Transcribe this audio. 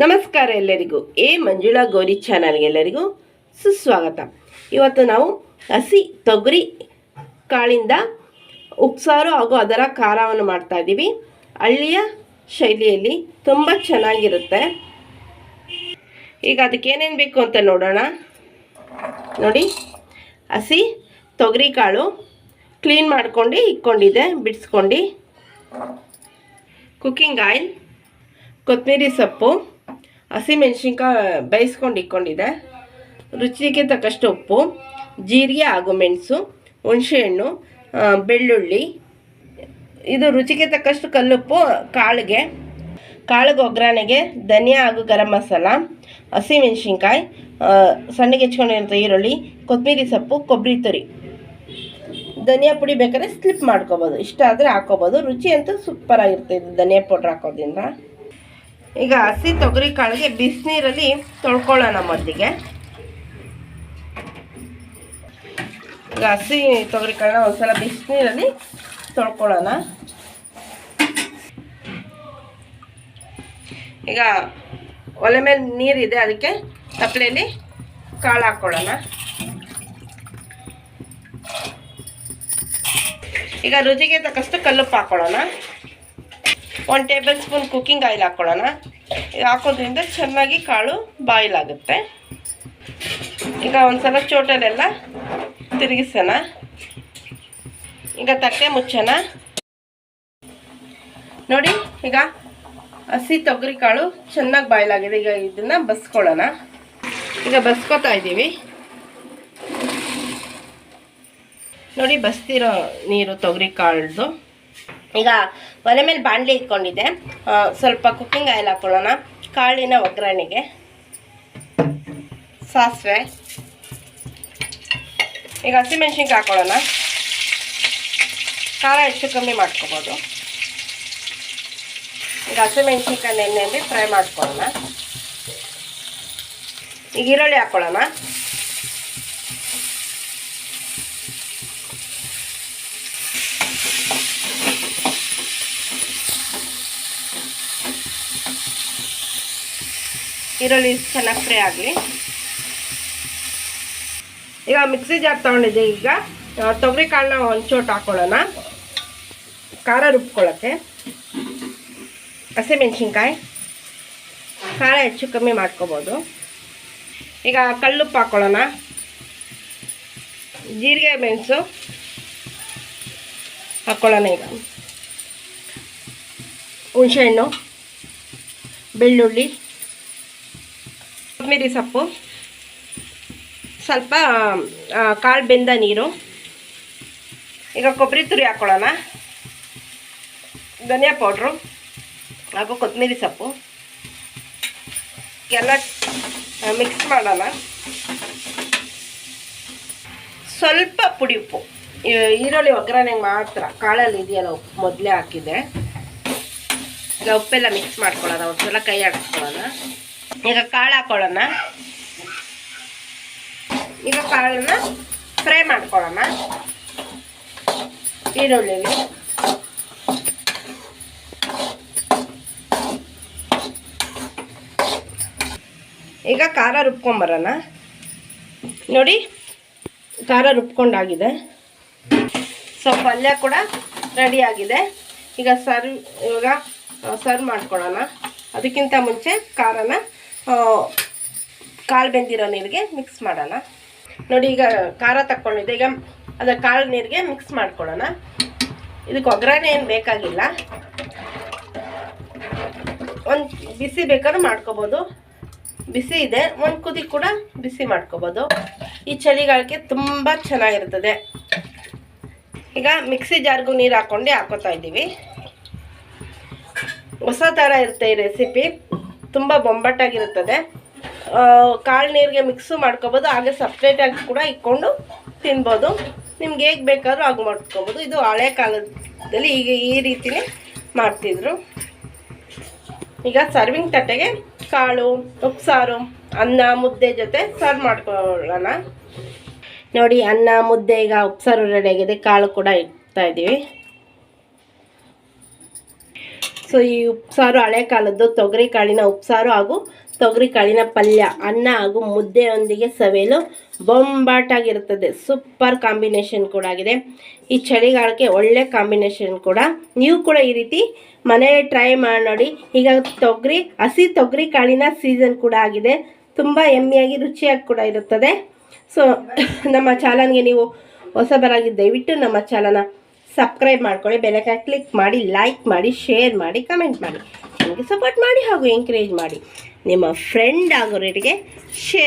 ನಮಸ್ಕಾರ ಎಲ್ಲರಿಗೂ, ಎ ಮಂಜುಳಾ ಗೌರಿ ಚಾನಲ್ಗೆಲ್ಲರಿಗೂ ಸುಸ್ವಾಗತ. ಇವತ್ತು ನಾವು ಹಸಿ ತೊಗರಿ ಕಾಳಿಂದ ಉಪ್ಸಾರು ಹಾಗೂ ಅದರ ಖಾರವನ್ನು ಮಾಡ್ತಾ ಇದ್ದೀವಿ. ಹಳ್ಳಿಯ ಶೈಲಿಯಲ್ಲಿ ತುಂಬ ಚೆನ್ನಾಗಿರುತ್ತೆ. ಈಗ ಅದಕ್ಕೆ ಏನೇನು ಬೇಕು ಅಂತ ನೋಡೋಣ. ನೋಡಿ, ಹಸಿ ತೊಗರಿ ಕಾಳು ಕ್ಲೀನ್ ಮಾಡ್ಕೊಂಡು ಇಕ್ಕೊಂಡಿದೆ, ಬಿಡಿಸ್ಕೊಂಡು. ಕುಕ್ಕಿಂಗ್ ಆಯಿಲ್ ಕೊತ್ತಂಬರಿ ಸೊಪ್ಪು. ಹಸಿಮೆಣ್ಸಿನ್ಕಾಯಿ ಬೇಯಿಸ್ಕೊಂಡು ಇಕ್ಕೊಂಡಿದೆ. ರುಚಿಗೆ ತಕ್ಕಷ್ಟು ಉಪ್ಪು, ಜೀರಿಗೆ ಹಾಗೂ ಮೆಣಸು, ಹುಣಸೆಹಣ್ಣು ಬೆಳ್ಳುಳ್ಳಿ. ಇದು ರುಚಿಗೆ ತಕ್ಕಷ್ಟು ಕಲ್ಲುಪ್ಪು, ಕಾಳಿಗೆ ಕಾಳಿಗೆ ಒಗ್ಗರಣೆಗೆ ಧನಿಯಾ ಹಾಗೂ ಗರಂ ಮಸಾಲ ಹಸಿಮೆಣ್ಸಿನ್ಕಾಯಿ ಸಣ್ಣಗೆ ಹೆಚ್ಕೊಂಡಿರೋಂಥ ಈರುಳ್ಳಿ ಕೊತ್ತಂಬರಿ ಸೊಪ್ಪು, ಕೊಬ್ಬರಿ ತುರಿ. ಧನಿಯಾ ಪುಡಿ ಬೇಕಾದ್ರೆ ಸ್ಲಿಪ್ ಮಾಡ್ಕೋಬೋದು. ಇಷ್ಟ ಆದರೆ ಹಾಕೋಬೋದು. ರುಚಿ ಅಂತೂ ಸೂಪರ್ ಆಗಿರುತ್ತೆ ಇದು ಧನಿಯಾ ಪೌಡ್ರ್ ಹಾಕೋದ್ರಿಂದ. ಈಗ ಹಸಿ ತೊಗರಿ ಕಾಳಿಗೆ ಬಿಸಿನೀರಲ್ಲಿ ತೊಳ್ಕೊಳ್ಳೋಣ ಮೊದಲಿಗೆ. ಈಗ ಹಸಿ ತೊಗರಿ ಕಾಳನ್ನ ಒಂದ್ಸಲ ಬಿಸಿನೀರಲ್ಲಿ ತೊಳ್ಕೊಳ್ಳೋಣ. ಈಗ ಒಲೆ ಮೇಲೆ ನೀರಿದೆ, ಅದಕ್ಕೆ ತಪ್ಪಲೆಯಲ್ಲಿ ಕಾಳು ಹಾಕ್ಕೊಳ್ಳೋಣ ಈಗ ರುಚಿಗೆ ತಕ್ಕಷ್ಟು ಕಲ್ಲುಪ್ಪು ಹಾಕ್ಕೊಳ್ಳೋಣ ಒಂದು ಟೇಬಲ್ ಸ್ಪೂನ್ ಕುಕ್ಕಿಂಗ್ ಆಯಿಲ್ ಹಾಕ್ಕೊಳ್ಳೋಣ ಹಾಕೋದ್ರಿಂದ ಚೆನ್ನಾಗಿ ಕಾಳು ಬಾಯ್ಲ್ ಆಗುತ್ತೆ ಈಗ ಒಂದ್ಸಲ ಚೋಟಲೆಲ್ಲ ತಿರುಗಿಸೋಣ. ಈಗ ತಟ್ಟೆ ಮುಚ್ಚೋಣ. ನೋಡಿ, ಈಗ ಹಸಿ ತೊಗರಿ ಕಾಳು ಚೆನ್ನಾಗಿ ಬಾಯ್ಲಾಗಿದೆ. ಈಗ ಇದನ್ನು ಬಸ್ಕೊಳ್ಳೋಣ. ಈಗ ಬಸ್ಕೋತಾ ಇದ್ದೀವಿ. ನೋಡಿ, ಬಸ್ತಿರೋ ನೀರು ತೊಗರಿ ಕಾಳ್ದು. ಈಗ ಒಲೆ ಮೇಲೆ ಬಾಣಲೆ ಇಟ್ಕೊಂಡಿದ್ದೆ. ಸ್ವಲ್ಪ ಕುಕ್ಕಿಂಗ್ ಆಯಿಲ್ ಹಾಕೊಳ್ಳೋಣ. ಕಾಳಿನ ಒಗ್ಗರಣೆಗೆ. ಸಾಸಿವೆ. ಈಗ ಹಸಿಮೆಣ್ಸಿನ್ಕಾಯಿ ಹಾಕೊಳ್ಳೋಣ. ಖಾರ ಹೆಚ್ಚು ಕಮ್ಮಿ ಮಾಡ್ಕೋಬೋದು. ಈಗ ಹಸಿಮೆಣ್ಸಿನ್ಕಾಯಿ ಎಣ್ಣೆಯಲ್ಲಿ ಫ್ರೈ ಮಾಡ್ಕೊಳ್ಳೋಣ. ಈಗ ಈರುಳ್ಳಿ ಹಾಕ್ಕೊಳ್ಳೋಣ ಈರುಳ್ಳಿ ಚೆನ್ನಾಗಿ ಫ್ರೈ ಆಗಲಿ. ಈಗ ಮಿಕ್ಸಿ ಜಾರ್ ತೊಗೊಂಡಿದ್ದೆ ಈಗ. ತೊಗರಿ ಕಾಳನ್ನ ಒಂದು ಚೋಟ್ ಹಾಕ್ಕೊಳ್ಳೋಣ ಖಾರ ರುಬ್ಕೊಳ್ಳೋಕ್ಕೆ ಹಸಿಮೆಣ್ಸಿನ್ಕಾಯಿ. ಖಾರ ಹೆಚ್ಚು ಕಮ್ಮಿ ಮಾಡ್ಕೋಬೋದು. ಈಗ ಕಲ್ಲುಪ್ಪು ಹಾಕ್ಕೊಳ್ಳೋಣ ಜೀರಿಗೆ ಮೆಣಸು ಹಾಕ್ಕೊಳ್ಳೋಣ ಈಗ. ಹುಣಸೆಹಣ್ಣು, ಬೆಳ್ಳುಳ್ಳಿ. ಕೊತ್ತಂಬರಿ ಸೊಪ್ಪು. ಸ್ವಲ್ಪ ಕಾಳು ಬೆಂದ ನೀರು. ಈಗ ಕೊಬ್ಬರಿ ತುರಿ ಹಾಕ್ಕೊಳ್ಳೋಣ ಧನಿಯಾ ಪೌಡ್ರು ಹಾಗೂ ಕೊತ್ತಂಬರಿ ಸೊಪ್ಪು. ಎಲ್ಲ ಮಿಕ್ಸ್ ಮಾಡೋಣ. ಸ್ವಲ್ಪ ಪುಡಿ ಉಪ್ಪು. ಈರುಳ್ಳಿ ಒಗ್ಗರಣೆಗೆ ಮಾತ್ರ. ಕಾಳಲ್ಲಿ ಇದೆಯಲ್ಲ ಉಪ್ಪು, ಮೊದಲೇ ಹಾಕಿದೆ ಈಗ ಉಪ್ಪೆಲ್ಲ ಮಿಕ್ಸ್ ಮಾಡ್ಕೊಳ್ಳೋಣ. ಒಂದ್ಸಲ ಕೈ ಆಡಿಸ್ಕೊಳ್ಳೋಣ ಈಗ ಕಾಳು ಹಾಕೊಳ್ಳೋಣ. ಈಗ ಕಾಳನ್ನ ಫ್ರೈ ಮಾಡ್ಕೊಳ್ಳೋಣ. ಈರುಳ್ಳಿ. ಈಗ ಖಾರ ರುಬ್ಕೊಂಬರೋಣ. ನೋಡಿ, ಖಾರ ರುಬ್ಕೊಂಡಾಗಿದೆ. ಸೊ ಪಲ್ಯ ಕೂಡ ರೆಡಿ ಆಗಿದೆ. ಈಗ ಸರ್ವ್, ಇವಾಗ ಸರ್ವ್ ಮಾಡ್ಕೊಳ್ಳೋಣ. ಅದಕ್ಕಿಂತ ಮುಂಚೆ ಖಾರನ ಕಾಳು ಬೆಂದಿರೋ ನೀರಿಗೆ ಮಿಕ್ಸ್ ಮಾಡೋಣ. ನೋಡಿ ಈಗ ಖಾರ ತಕ್ಕೊಂಡಿದ್ದೆ. ಈಗ ಅದರ ಕಾಳು ನೀರಿಗೆ ಮಿಕ್ಸ್ ಮಾಡ್ಕೊಳ್ಳೋಣ. ಇದಕ್ಕೆ ಒಗ್ಗರಣೆ ಏನು ಬೇಕಾಗಿಲ್ಲ. ಒಂದು ಬಿಸಿ ಬೇಕಾದ್ರೂ ಮಾಡ್ಕೋಬೋದು. ಬಿಸಿ ಇದೆ. ಒಂದು ಕುದಿ ಕೂಡ ಬಿಸಿ ಮಾಡ್ಕೋಬೋದು. ಈ ಚಳಿಗಾಲಕ್ಕೆ ತುಂಬ ಚೆನ್ನಾಗಿರ್ತದೆ. ಈಗ ಮಿಕ್ಸಿ ಜಾರ್ಗೂ ನೀರು ಹಾಕ್ಕೊಂಡು ಹಾಕೋತಾ ಇದ್ದೀವಿ. ಹೊಸ ಥರ ಇರುತ್ತೆ ಈ ರೆಸಿಪಿ ತುಂಬ ಬೊಂಬಟ್ಟಾಗಿರುತ್ತದೆ ಕಾಳು ನೀರಿಗೆ ಮಿಕ್ಸು ಮಾಡ್ಕೋಬೋದು, ಹಾಗೆ ಸಪ್ರೇಟಾಗಿ ಕೂಡ ಇಟ್ಕೊಂಡು ತಿನ್ಬೋದು. ನಿಮ್ಗೆ ಹೇಗೆ ಬೇಕಾದರೂ ಹಾಗೆ ಮಾಡ್ಕೋಬೋದು. ಇದು ಹಳೆ ಕಾಲದಲ್ಲಿ ಈಗ ಈ ರೀತಿಯೇ ಮಾಡ್ತಿದ್ರು. ಈಗ ಸರ್ವಿಂಗ್ ತಟ್ಟೆಗೆ ಕಾಳು, ಉಪ್ಸಾರು, ಅನ್ನ, ಮುದ್ದೆ ಜೊತೆ ಸರ್ವ್ ಮಾಡ್ಕೊಳ್ಳೋಣ. ನೋಡಿ, ಅನ್ನ, ಮುದ್ದೆ, ಈಗ ಉಪ್ಸಾರು ರೆಡಿ ಆಗಿದೆ. ಕಾಳು ಕೂಡ ಇಡ್ತಾ ಇದ್ದೀವಿ. ಸೊ ಈ ಉಪ್ಸಾರು ಹಳೆ ಕಾಲದ್ದು ತೊಗರಿ ಕಾಳಿನ ಉಪ್ಸಾರು ಹಾಗೂ ತೊಗರಿ ಕಾಳಿನ ಪಲ್ಯ, ಅನ್ನ ಹಾಗೂ ಮುದ್ದೆಯೊಂದಿಗೆ ಸವೆಯಲು ಬೊಂಬಾಟಾಗಿರುತ್ತದೆ. ಸೂಪರ್ ಕಾಂಬಿನೇಷನ್ ಕೂಡ ಆಗಿದೆ. ಈ ಚಳಿಗಾಲಕ್ಕೆ ಒಳ್ಳೆ ಕಾಂಬಿನೇಷನ್ ಕೂಡ. ನೀವು ಕೂಡ ಈ ರೀತಿ ಮನೆಯಲ್ಲಿ ಟ್ರೈ ಮಾಡಿ ನೋಡಿ. ಈಗ ತೊಗರಿ, ಹಸಿ ತೊಗರಿ ಕಾಳಿನ ಸೀಸನ್ ಕೂಡ ಆಗಿದೆ. ತುಂಬ ಎಮ್ಮೆಯಾಗಿ ರುಚಿಯಾಗಿ ಕೂಡ ಇರುತ್ತದೆ. ಸೊ ನಮ್ಮ ಚಾನಲ್ಗೆ ನೀವು ಹೊಸಬರಾಗಿ ದಯವಿಟ್ಟು ನಮ್ಮ ಚಾನಲ್ನ ಸಬ್ಸ್ಕ್ರೈಬ್ ಮಾಡ್ಕೊಳ್ಳಿ ಬೆಲಕಾಯಿ ಕ್ಲಿಕ್ ಮಾಡಿ ಲೈಕ್ ಮಾಡಿ ಶೇರ್ ಮಾಡಿ ಕಮೆಂಟ್ ಮಾಡಿ. ನನಗೆ ಸಪೋರ್ಟ್ ಮಾಡಿ ಹಾಗೂ ಎಂಕರೇಜ್ ಮಾಡಿ. ನಿಮ್ಮ ಫ್ರೆಂಡ್ ಆಗೋರಿಗೆ ಶೇರ್